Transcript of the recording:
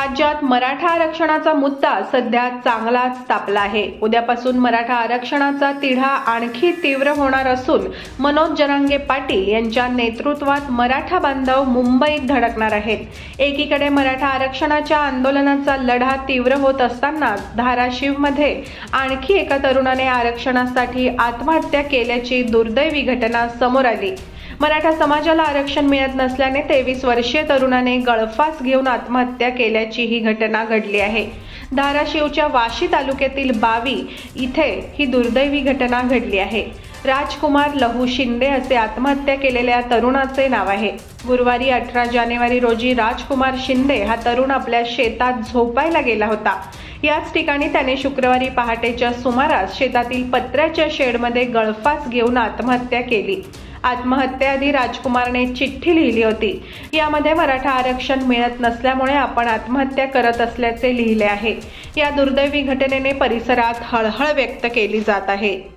राज्यात मराठा आरक्षणाचा मुद्दा सध्या चांगलाच तापला आहे. उद्यापासून मराठा आरक्षणाचा तिढा आणखी तीव्र होणार असून मनोज जरांगे पाटील यांच्या नेतृत्वात मराठा बांधव मुंबईत धडकणार आहेत. एकीकडे मराठा आरक्षणाच्या आंदोलनाचा लढा तीव्र होत असताना धाराशिवमध्ये आणखी एका तरुणाने आरक्षणासाठी आत्महत्या केल्याची दुर्दैवी घटना समोर आली. मराठा समाजाला आरक्षण मिळत नसल्याने तेवीस वर्षीय तरुणाने गळफास घेऊन आत्महत्या केल्याची ही घटना घडली आहे. धाराशिवच्या वाशी तालुक्यातील बावी इथे ही दुर्दैवी घटना घडली आहे. राजकुमार लहू शिंदे असे आत्महत्या केलेल्या तरुणाचे नाव आहे. गुरुवारी अठरा जानेवारी रोजी राजकुमार शिंदे हा तरुण आपल्या शेतात झोपायला गेला होता. याच ठिकाणी त्याने शुक्रवारी पहाटेच्या सुमारास शेतातील पत्र्याच्या शेडमध्ये गळफास घेऊन आत्महत्या केली. आत्महत्येआधी राजकुमारने चिठ्ठी लिहिली होती. यामध्ये मराठा आरक्षण मिळत नसल्यामुळे आपण आत्महत्या करत असल्याचे लिहिले आहे. या दुर्दैवी घटनेने परिसरात हळहळ व्यक्त केली जात आहे.